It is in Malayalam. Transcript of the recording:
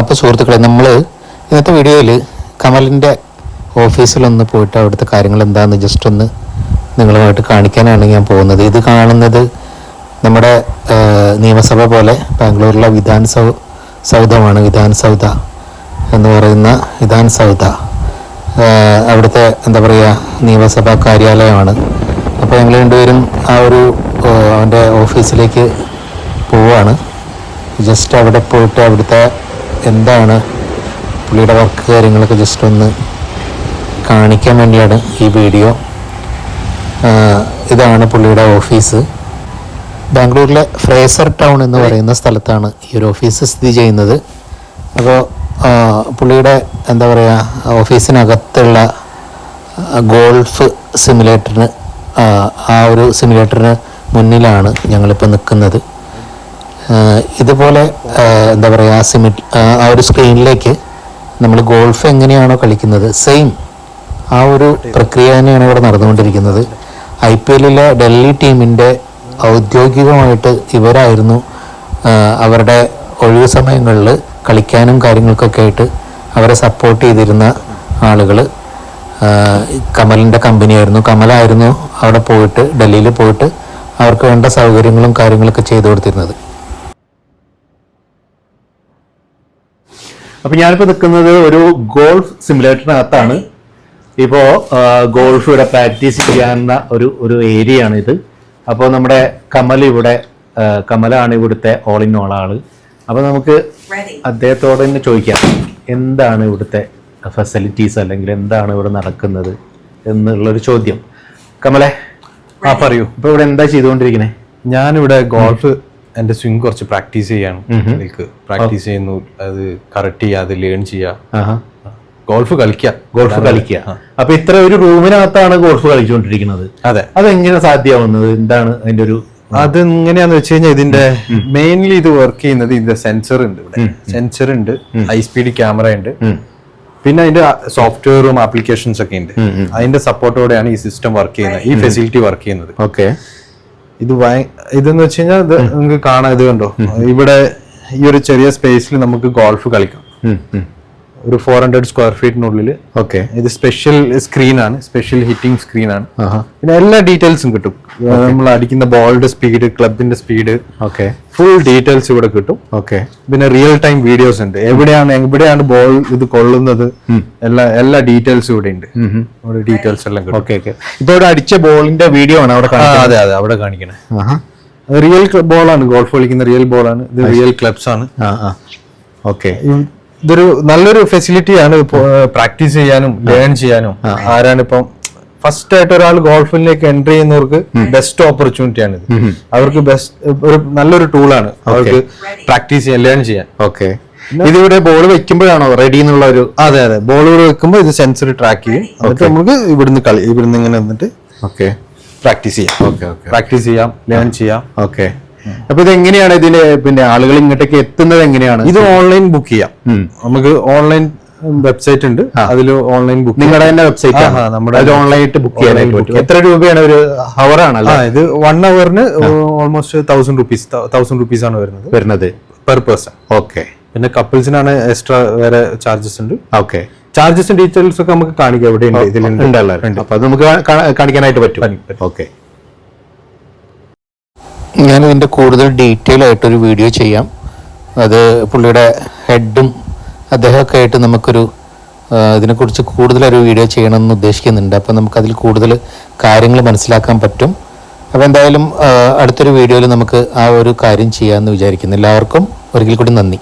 അപ്പോൾ സുഹൃത്തുക്കളെ നമ്മൾ ഇന്നത്തെ വീഡിയോയിൽ കമലിന്റെ ഓഫീസിലൊന്ന് പോയിട്ട് അവിടുത്തെ കാര്യങ്ങൾ എന്താണെന്ന് ജസ്റ്റ് ഒന്ന് നിങ്ങളുമായിട്ട് കാണിക്കാനാണ് ഞാൻ പോകുന്നത്. ഇത് കാണുന്നത് നമ്മുടെ നിയമസഭ പോലെ ബാംഗ്ലൂരിലെ വിധാൻ സൗ സൗധമാണ്. വിധാൻ സൗധ എന്ന് പറയുന്ന വിധാൻ സൗധ. അവിടുത്തെ എന്താ പറയുക നിയമസഭാ കാര്യാലയമാണ്. അപ്പോൾ ഞങ്ങൾ രണ്ടുപേരും ആ ഒരു അവന്റെ ഓഫീസിലേക്ക് പോവാണ്. ജസ്റ്റ് അവിടെ പോയിട്ട് അവിടുത്തെ എന്താണ് പുള്ളിയുടെ വർക്ക് കാര്യങ്ങളൊക്കെ ജസ്റ്റ് ഒന്ന് കാണിക്കാൻ വേണ്ടിയാണ് ഈ വീഡിയോ ഇതാണ് പുള്ളിയുടെ ഓഫീസ് ബാംഗ്ലൂരിലെ ഫ്രേസർ ടൗൺ എന്ന് പറയുന്ന സ്ഥലത്താണ് ഈ ഒരു ഓഫീസ് സ്ഥിതി ചെയ്യുന്നത്. അപ്പോൾ പുള്ളിയുടെ എന്താ പറയുക ഓഫീസിനകത്തുള്ള ഗോൾഫ് സിമുലേറ്ററിന് ആ, ഒരു സിമുലേറ്ററിന് മുന്നിലാണ് ഞങ്ങളിപ്പോൾ നിൽക്കുന്നത് ഇതുപോലെ എന്താ പറയുക സിമി ആ ഒരു സ്ക്രീനിലേക്ക് നമ്മൾ ഗോൾഫ് എങ്ങനെയാണോ കളിക്കുന്നത് സെയിം ആ ഒരു പ്രക്രിയ തന്നെയാണ് ഇവിടെ നടന്നുകൊണ്ടിരിക്കുന്നത്. ഐ പി എല്ലിലെ ഡൽഹി ടീമിന്റെ ഔദ്യോഗികമായിട്ട് ഇവരായിരുന്നു അവരുടെ ഒഴിവ് സമയങ്ങളിൽ കളിക്കാനും കാര്യങ്ങൾക്കൊക്കെ ആയിട്ട് അവരെ സപ്പോർട്ട് ചെയ്തിരുന്ന ആളുകൾ കമലിന്റെ കമ്പനിയായിരുന്നു. കമലായിരുന്നു അവിടെ പോയിട്ട് ഡൽഹിയിൽ പോയിട്ട് അവർക്ക് വേണ്ട സൗകര്യങ്ങളും കാര്യങ്ങളൊക്കെ ചെയ്തു കൊടുത്തിരുന്നത്. അപ്പൊ ഞാനിപ്പോ നിൽക്കുന്നത് ഒരു ഗോൾഫ് സിമുലേറ്ററിനകത്താണ്. ഇപ്പോ ഗോൾഫ് ഇവിടെ പ്രാക്ടീസ് ചെയ്യാവുന്ന ഒരു ഒരു ഏരിയ ആണ് ഇത് അപ്പോൾ നമ്മുടെ കമൽ ഇവിടെ കമലാണ് ഇവിടുത്തെ ഓൾ ഇൻ ഓൾ ആൾ. അപ്പൊ നമുക്ക് അദ്ദേഹത്തോട് തന്നെ ചോദിക്കാം. എന്താണ് ഇവിടുത്തെ ഫെസിലിറ്റീസ് അല്ലെങ്കിൽ എന്താണ് ഇവിടെ നടക്കുന്നത് എന്നുള്ളൊരു ചോദ്യം. കമലെ ആ പറയൂ. ഇപ്പൊ ഇവിടെ എന്താ ചെയ്തുകൊണ്ടിരിക്കുന്നത് ഞാനിവിടെ ഗോൾഫ് എന്റെ സ്വിംഗ് കുറച്ച് പ്രാക്ടീസ് ചെയ്യാണ്. എനിക്ക് പ്രാക്ടീസ് ചെയ്യുന്നു. അത് കറക്റ്റ് ചെയ്യുക അത് ലേൺ ചെയ്യുക. ഗോൾഫ് കളിക്കുക. ഗോൾഫ് കളിക്കുക. അപ്പൊ ഇത്ര ഒരു റൂമിനകത്താണ് ഗോൾഫ് കളിച്ചുകൊണ്ടിരിക്കുന്നത്. അതെ. അതെങ്ങനെ സാധ്യമാവുന്നത്? എന്താണ് അതിന്റെ ഒരു അത് എങ്ങനെയാന്ന് വെച്ച് കഴിഞ്ഞാൽ ഇതിന്റെ മെയിൻലി ഇത് വർക്ക് ചെയ്യുന്നത് ഇതിന്റെ സെൻസർ ഉണ്ട് ഇവിടെ. സെൻസർ ഉണ്ട് ഹൈ സ്പീഡ് ക്യാമറ ഉണ്ട്. പിന്നെ അതിന്റെ സോഫ്റ്റ്വെയറും ആപ്ലിക്കേഷൻസ് ഒക്കെ ഉണ്ട്. അതിന്റെ സപ്പോർട്ടോടെയാണ് ഈ സിസ്റ്റം വർക്ക് ചെയ്യുന്നത്. ഈ ഫെസിലിറ്റി വർക്ക് ചെയ്യുന്നത്. ഓക്കെ ഇത് ഭയ- ഇതെന്ന് വെച്ച് കഴിഞ്ഞാൽ ഇത് നിങ്ങൾക്ക് കാണാം ഇത് കണ്ടോ? ഇവിടെ ഈ ഒരു ചെറിയ സ്പേസിൽ നമുക്ക് ഗോൾഫ് കളിക്കാം. ഒരു ഫോർ ഹൺഡ്രഡ് സ്ക്വയർ ഫീറ്റിനുള്ളിൽ ഓക്കെ ഇത് സ്പെഷ്യൽ സ്ക്രീൻ ആണ്. സ്പെഷ്യൽ ഹിറ്റിംഗ് സ്ക്രീൻ ആണ്. പിന്നെ എല്ലാ ഡീറ്റെയിൽസും കിട്ടും. നമ്മൾ അടിക്കുന്ന ബോളിന്റെ സ്പീഡ് ക്ലബിന്റെ സ്പീഡ് ഓക്കെ ഫുൾ ഡീറ്റെയിൽസ് ഇവിടെ കിട്ടും. ഓക്കെ പിന്നെ റിയൽ ടൈം വീഡിയോസ് ഉണ്ട്. എവിടെയാണ് എവിടെയാണ് ബോൾ ഇത് കൊള്ളുന്നത്? എല്ലാ എല്ലാ ഡീറ്റെയിൽസും ഇവിടെ ഉണ്ട്. ഇവിടെ ഡീറ്റെയിൽസ് എല്ലാം കിട്ടും. ഓക്കെ ഓക്കെ ഇപ്പൊ ഇവിടെ അടിച്ച ബോളിന്റെ വീഡിയോ ആണ് അവിടെ അതെ അതെ അവിടെ കാണിക്കണേ. റിയൽ ബോളാണ് ഗോൾഫ് കളിക്കുന്ന റിയൽ ബോളാണ് ഇത് റിയൽ ക്ലബ്സ് ആണ്. ഓക്കെ ഇതൊരു നല്ലൊരു ഫെസിലിറ്റിയാണ് പ്രാക്ടീസ് ചെയ്യാനും ലേൺ ചെയ്യാനും. ആരാണ് ഇപ്പം ഫസ്റ്റ് ആയിട്ട് ഒരാൾ ഗോൾഫിലേക്ക് എൻട്രി ചെയ്യുന്നവർക്ക് ബെസ്റ്റ് ഓപ്പർച്യൂണിറ്റി ആണ് ഇത് അവർക്ക് ബെസ്റ്റ് ഒരു നല്ലൊരു ടൂളാണ് അവർക്ക് പ്രാക്ടീസ് ചെയ്യാൻ ലേൺ ചെയ്യാൻ. ഓക്കെ. ഇതിവിടെ ബോൾ വെക്കുമ്പോഴാണോ റെഡി എന്നുള്ള ഒരു അതെ അതെ. ബോൾ ഇവിടെ വെക്കുമ്പോൾ ഇത് സെൻസർ ട്രാക്ക് ചെയ്യും. എന്നിട്ട് നമുക്ക് ഇവിടുന്ന് കളി ഇവിടുന്ന് ഇങ്ങനെ വന്നിട്ട് ഓക്കെ. പ്രാക്ടീസ് ചെയ്യാം. ഓക്കെ ഓക്കെ പ്രാക്ടീസ് ചെയ്യാം ലേൺ ചെയ്യാം. ഓക്കെ. അപ്പൊ ഇത് എങ്ങനെയാണ് ഇതിൽ പിന്നെ ആളുകൾ ഇങ്ങോട്ടേക്ക് എത്തുന്നത് എങ്ങനെയാണ്? ഇത് ഓൺലൈൻ ബുക്ക് ചെയ്യാം. നമുക്ക് ഓൺലൈൻ വെബ്സൈറ്റ് ഉണ്ട്. അതിൽ ഓൺലൈൻ ബുക്ക് നിങ്ങളുടെ തന്നെ വെബ്സൈറ്റ് ആണ്. നമ്മുടെ ഓൺലൈൻ ആയിട്ട് ബുക്ക് ചെയ്യാനായിട്ട് പറ്റും. എത്ര രൂപയാണ് ഒരു ഹവർ ആണല്ലോ ഇത് one ഹവറിന് almost thousand rupees thousand rupees ആണ് വരുന്നത്. വരുന്നത്. പെർ പേഴ്സൺ ഓക്കെ പിന്നെ കപ്പിൾസിനാണ് എക്സ്ട്രാ വേറെ ചാർജസ് ഉണ്ട്. ഓക്കെ ചാർജസും ഡീറ്റെയിൽസ് ഒക്കെ നമുക്ക് കാണിക്കാം. ഇവിടെ ഇതിലുണ്ട്. അപ്പൊ അത് നമുക്ക് കാണിക്കാനായിട്ട് പറ്റും. ഓക്കെ ഞാൻ ഇതിന്റെ കൂടുതൽ ഡീറ്റെയിൽ ആയിട്ടൊരു വീഡിയോ ചെയ്യാം. അത് പുള്ളിയുടെ ഹെഡും അദ്ദേഹമൊക്കെ ആയിട്ട് നമുക്കൊരു ഇതിനെക്കുറിച്ച് കൂടുതലൊരു വീഡിയോ ചെയ്യണമെന്ന് ഉദ്ദേശിക്കുന്നുണ്ട്. അപ്പോൾ നമുക്കതിൽ കൂടുതൽ കാര്യങ്ങൾ മനസ്സിലാക്കാൻ പറ്റും. അപ്പോൾ എന്തായാലും അടുത്തൊരു വീഡിയോയിൽ നമുക്ക് ആ ഒരു കാര്യം ചെയ്യാമെന്ന് വിചാരിക്കുന്നു. എല്ലാവർക്കും ഒരിക്കൽ കൂടി നന്ദി.